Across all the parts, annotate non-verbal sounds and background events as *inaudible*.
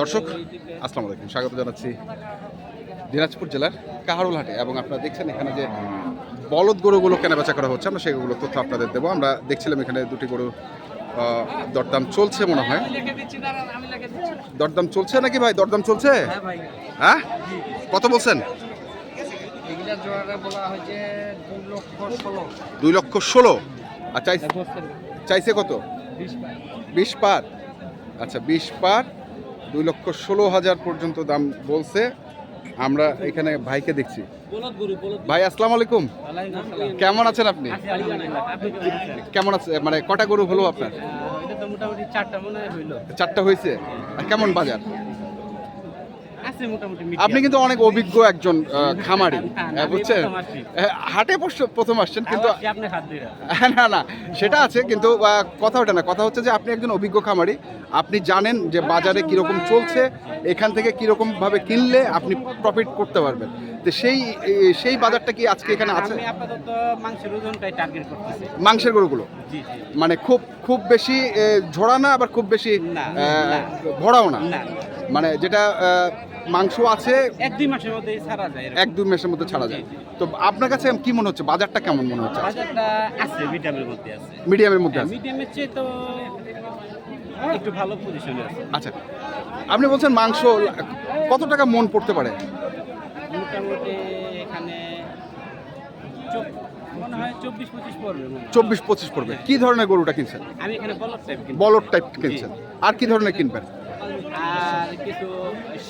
দর্শক আসসালামু আলাইকুম। স্বাগত জানাচ্ছি দিনাজপুর জেলার কাহারুল হাটে এবং আপনারা দেখছেন এখানে যে বলদ গরুগুলো কেনাবেচা করা হচ্ছে আমরা সেগুলো তথ্য আপনাদের দেবো। আমরা দেখছিলাম এখানে দুটি গরু দরদাম চলছে মনে হয়। দরদাম চলছে নাকি ভাই? দরদাম চলছে? হ্যাঁ? কত বলছেন? দুই লক্ষ ষোলো। আর চাইছে চাইছে কত? বিশ পার? আচ্ছা বিশ পার। দুই লক্ষ ষোলো হাজার পর্যন্ত দাম বলছে। আমরা এখানে ভাইকে দেখছি। ভাই আসসালাম আলাইকুম। কেমন আছেন আপনি? কেমন আছে? মানে কটা গরু হলো আপনার? চারটা হয়েছে কেমন বাজার? আপনি কিন্তু অনেক অভিজ্ঞ একজন খামারি। না, না, আহ, বুঝছেন? হাটে প্রথম আসছেন কিন্তু *laughs* না না সেটা আছে কিন্তু কথা ওটা না। কথা হচ্ছে যে আপনি একজন অভিজ্ঞ খামারি আপনি জানেন যে বাজারে কীরকম চলছে এখান থেকে কীরকম ভাবে কিনলে আপনি প্রফিট করতে পারবেন। তো সেই সেই বাজারটা কি আজকে এখানে আছে? মাংসের গরুগুলো? মানে খুব খুব বেশি ঝোড়া না আবার খুব বেশি। ভরাও না? মানে যেটা মাংস আছে? এক দুই মাসের মধ্যেই ছাড়া যায় এক দুই মাসের মধ্যে ছাড়া যায়। তো আপনার কাছে কি মনে হচ্ছে? বাজারটা কেমন মনে হচ্ছে? বাজারটা আছে মিডিয়ামের মধ্যে আছে। মিডিয়ামের মধ্যে আছে। মিডিয়ামের চেয়ে তো একটু ভালো পজিশনে আছে। আচ্ছা। আপনি বলছেন মাংস কত টাকা মন পড়তে পারে? মোটামুটি এখানে চব- হয় চব্বিশ পঁচিশ পড়বে হয়। কি ধরনের গরুটা কিনছেন? বলট টাইপ কিনছেন। আর কি ধরনের কিনবেন? আর কিছু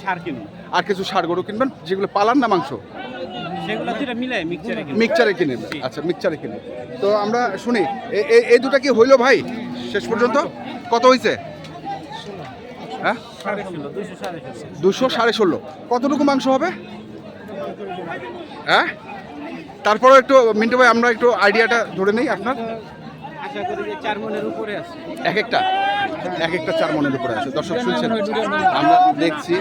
সার কিনবো আর কিছু ষাড় গরু কিনবেন যেগুলো পালান না মাংস? সেগুলো দুটা মিলাই মিক্সচারে কিনবো মিক্সচারে কিনে আচ্ছা মিক্সচারে কিনে তো আমরা শুনি এই দুটা কি হইল ভাই শেষ পর্যন্ত? কত হয়েছে হ্যাঁ? দুশো সাড়ে ষোলো। দুশো সাড়ে ষোলো কতটুকু মাংস হবে? হ্যাঁ? তারপরে একটু মিন্টু ভাই আমরা একটু আইডিয়াটা ধরে নেই আপনার। আশা করি যে চার মনের উপরে আছে। এক একটা এক একটা চার মনের উপরে আছে। দর্শক শুনছেন? আমরা দেখছি।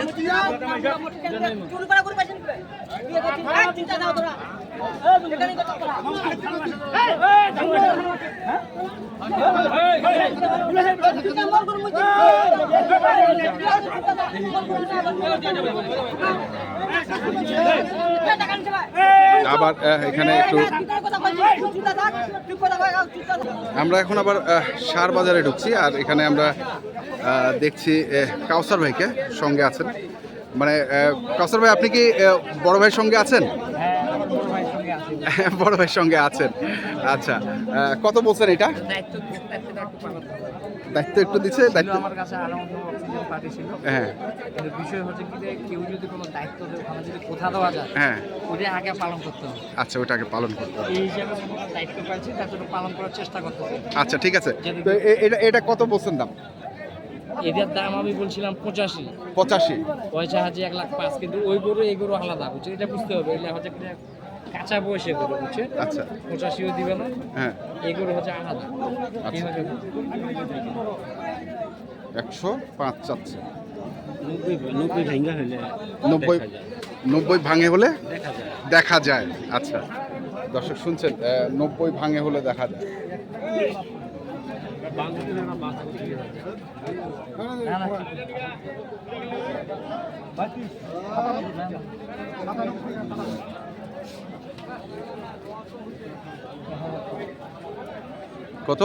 আবার এখানে একটু আমরা এখন আবার সার বাজারে ঢুকছি আর এখানে আমরা দেখছি কাউসার ভাইকে সঙ্গে আছেন। মানে কাউসার ভাই, আপনি কি বড় ভাইয়ের সঙ্গে আছেন? *laughs* বড় ভাইয়ের সঙ্গে আছেন। আচ্ছা কত বলছেন এটা? দায়িত্ব একটু করতে হবে। দিচ্ছে দায়িত্ব আমার কাছে আরও অক্সিজেন পার্টি ছিল। হ্যাঁ। কিন্তু বিষয় হচ্ছে কি যে কেউ যদি কোনো দায়িত্ব দেয় ওখানে যদি কোথা দেওয়া যায় হ্যাঁ। ওটা আগে পালন করতে হবে। আচ্ছা ওটাকে পালন করতে হবে। এই হিসাবে দায়িত্ব পাইছি তার জন্য পালন করার চেষ্টা করতেছি। আচ্ছা ঠিক আছে। তো এটা এটা কত বলছেন দাম? এদের দাম আমি বলছিলাম পঁচাশি। পঁচাশি। পয়সা হাজি এক লাখ পাঁচ কিন্তু ওই গরু এই গরু আলাদা বুঝছে এটা বুঝতে হবে এটা হচ্ছে কাঁচা বয়সে গরু বুঝছে আচ্ছা পঁচাশিও দিবে না হ্যাঁ এই গরু হচ্ছে আলাদা আচ্ছা। হচ্ছে একশো পাঁচ চাচ্ছে নব্বই নব্বই হলে নব্বই নব্বই ভাঙে হলে দেখা যায় আচ্ছা দর্শক শুনছেন নব্বই ভাঙে হলে দেখা যায় কত?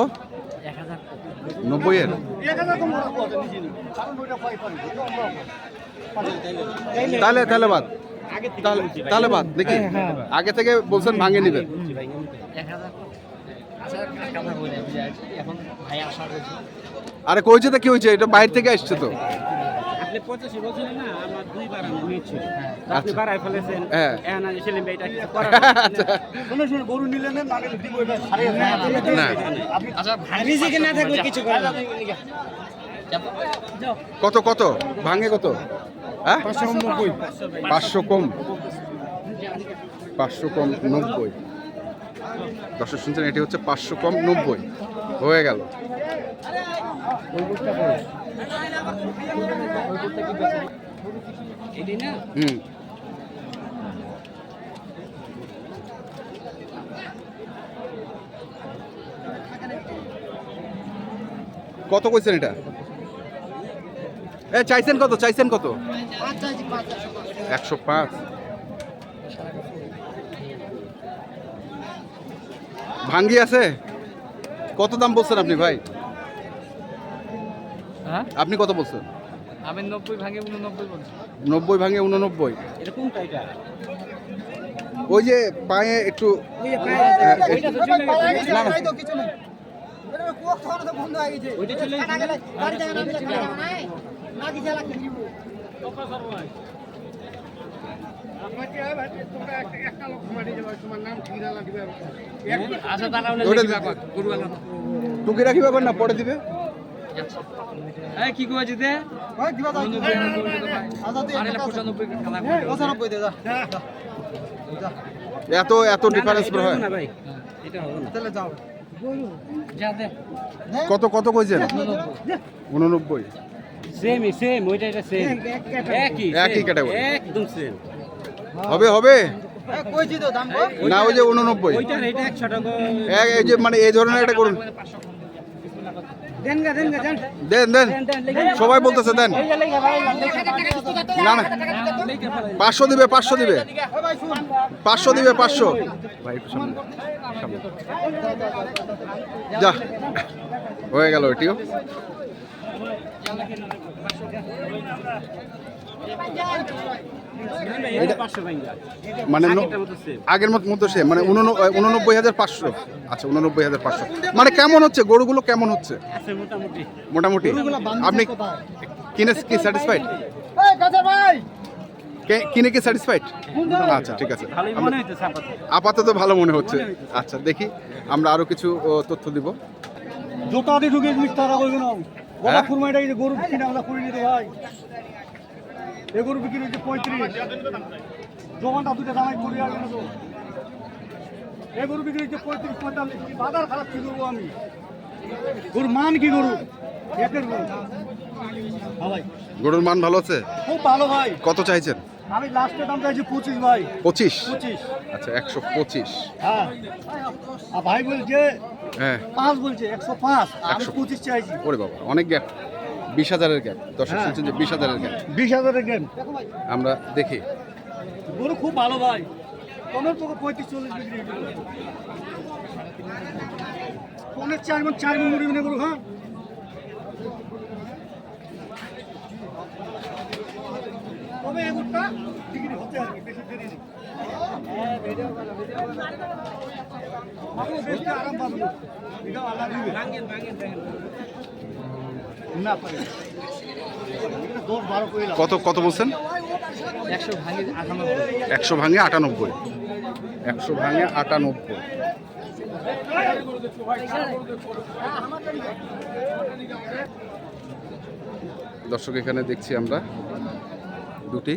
এক হাজার নব্বই এর তাহলে তাহলে বাদ। তাহলে বাদ দেখি আগে থেকে বলছেন ভাঙে নিবেন আরে কইছে তো কি হয়েছে? এটা বাইরে থেকে আসছে তো। আপনি পঁচাশি বলছিলেন না আমার দুইবার আমি নিয়েছি আপনি আচ্ছা। বাড়াই ফেলেছেন। হ্যাঁ। এখন আমি সেলিম ভাই এটা কিছু করার আচ্ছা। শুনে শুনে গরু নিলেন না দিব এটা না আচ্ছা রিজিকে না থাকলে কিছু করার নেই। কত কত? ভাঙে কত? হ্যাঁ? পাঁচশো কম। পাঁচশো কম নব্বই। দর্শক শুনছেন, এটি হচ্ছে পাঁচশো কম নব্বই। হয়ে গেল। হুম। কত কইছেন এটা? এ, চাইছেন কত? চাইছেন কত? একশো পাঁচ। ভাঙ্গি আছে? কত দাম বলছেন আপনি ভাই? হ্যাঁ? আপনি কত বলছেন? আমি নব্বই ভাঙে উননব্বই বলছি। নব্বই ভাঙে উননব্বই। এরকম টাইটা ওই যে পায়ে একটু ওইটা তো চলে গেছে না, না। ওইটা চলে গেছে আচ্ছা রাখি ব্যাপার না পরে দিবে? কি কইছি দে উননব্বই হাজার করে দিতে পারে। আর এটা পঁচানব্বই খালা করে দিতে পারে। এত এত ডিফারেন্স হয়। কত কত কইছেন? উননব্বই। সেম সেম ওইটা এটা সেম একই একই category। একদম সেম হবে হবে? না ওই যে উননব্বই। এই যে মানে এই ধরনের একটা করুন। দেন দেন গা দেন। দেন দেন। দেন দেন লেগে সবাই বলতেছে দেন। না না। পাঁচশো দিবে পাঁচশো দিবে। পাঁচশো দিবে পাঁচশো। যা হয়ে গেল এটিও মানে আগের মত মতো সে মানে উনন- উননব্বই হাজার পাঁচশো। আচ্ছা উননব্বই হাজার পাঁচশো। মানে কেমন হচ্ছে? গরুগুলো কেমন হচ্ছে? মোটামুটি। মোটামুটি। আপনি কিনে কি স্যাটিসফাইড কিনে কি স্যাটিসফাইড আচ্ছা ঠিক আছে। আপাতত। ভালো মনে হচ্ছে। আচ্ছা দেখি। আমরা আরও কিছু তথ্য দিব। জোতা দিয়ে ঢুকে মিথ্যা কথা না। হ্যাঁ? গরু কিনে আমরা করে নিতে ভাই গরু বিক্রি হচ্ছে পঁয়ত্রিশ। জমানটা দুটো দামাই করে আসবে না গরু বিক্রি হচ্ছে পঁয়ত্রিশ পঁয়তাল্লিশ। বাজার খারাপ কি করব আমি? গরুর মান কি গরু? একের গরু। ভাই। গরুর মান ভালো আছে? খুব ভালো ভাই। কত চাইছেন? আমি লাস্টের দাম চাইছি পঁচিশ ভাই। পঁচিশ? পঁচিশ। আচ্ছা একশো পঁচিশ। হ্যাঁ। আর ভাই বলছে হ্যাঁ। পাঁচ বলছে একশো পাঁচ। একশো। পঁচিশ চাইছি। ওরে বাবা অনেক গ্যাপ বিশ হাজারের গ্যাপ দর্শক। শুনছেন যে বিশ হাজারের গ্যাপ বিশ হাজারের গেম আমরা দেখি। গরু খুব ভালো ভাই। তোমার তোকে পঁয়ত্রিশ চল্লিশ পনেরো চার মন চার মন মুড়ি গরু হ্যাঁ? তবে এই গরুটা বিক্রি হতে হবে বেশি দেরি নেই। আরাম এটা আল্লাহ দিবে। ভাঙেন ভাঙেন ভাঙেন কত কত বলছেন? একশো ভাঙে আটানব্বই। একশো ভাঙে আটানব্বই। দর্শক এখানে দেখছি আমরা দুটি।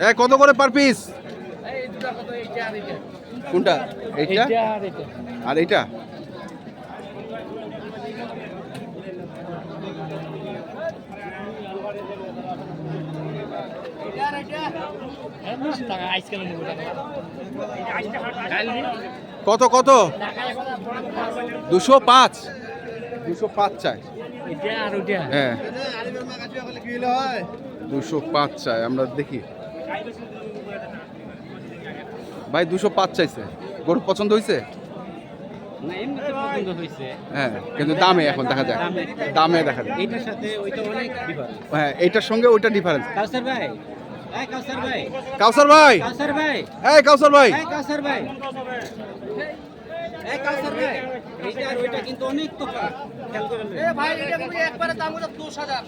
এ কত করে পার পিস কোনটা? এইটা? আর এইটা। কত কত? দুশো পাঁচ। দুশো পাঁচ চাই। হ্যাঁ। দুশো পাঁচ চাই আমরা দেখি। ভাই দুশো পাঁচ চাইছে। গরু পছন্দ হয়েছে হ্যাঁ কিন্তু দামে এখন দেখা যায় দামে। দেখা যায় হ্যাঁ এইটার সঙ্গে ওইটা ডিফারেন্স ভাই কাউসার ভাই। কাউসার ভাই। এই কাউসার ভাই। কাউসার ভাই। এই কাউসার ভাই। এইটা আর ওইটা কিন্তু অনেক তফাৎ খেয়াল করে এ ভাই এটা পুরো একবারে দাম হলো দশ হাজার।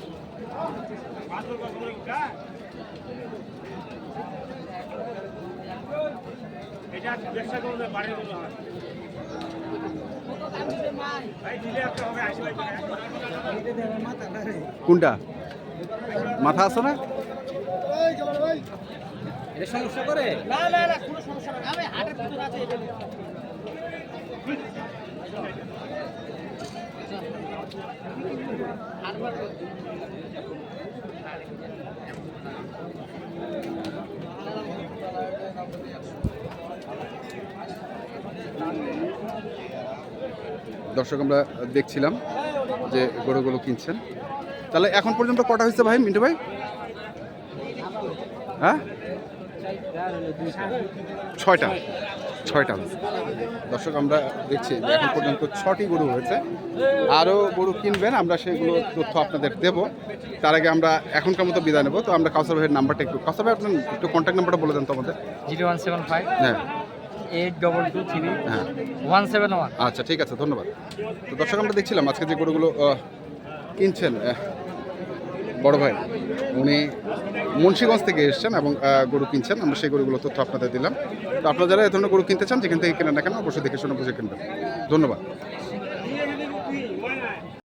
কোনটা? মাথা আছে না? এটা সমস্যা করে? না না না কোনো সমস্যা না। আমি হাটের ভিতর আছে এটা দর্শক আমরা দেখছিলাম যে গরুগুলো কিনছেন। তাহলে এখন পর্যন্ত কটা হয়েছে ভাই মিন্টু ভাই? হ্যাঁ? ছয়টা ছয়টা। হয়েছে। দর্শক আমরা দেখছি এখন পর্যন্ত ছটি গরু হয়েছে। আরও গরু কিনবেন আমরা সেগুলো তথ্য আপনাদের দেব। তার আগে আমরা এখনকার মতো বিদায় নেব। তো আমরা কাউসার ভাইয়ের নাম্বারটা একটু কাউসার ভাই আপনার একটু কন্ট্যাক্ট নাম্বারটা বলে দেন তো আমাদের। জিরো ওয়ান সেভেন ফাইভ হ্যাঁ। এইট ডবল টু থ্রি হ্যাঁ। One seven one. আচ্ছা ঠিক আছে ধন্যবাদ। তো দর্শক আমরা দেখছিলাম আজকে যে গরুগুলো কিনছেন বড় ভাই উনি মুন্সিগঞ্জ থেকে এসছেন এবং গরু কিনছেন, আমরা সেই গরুগুলো তথ্য আপনাদের দিলাম। তো আপনারা যারা এ ধরনের গরু কিনতে চান, যেখান থেকে কেনেন না কেন, অবশ্যই দেখে শুনে বুঝে কিনবেন। ধন্যবাদ।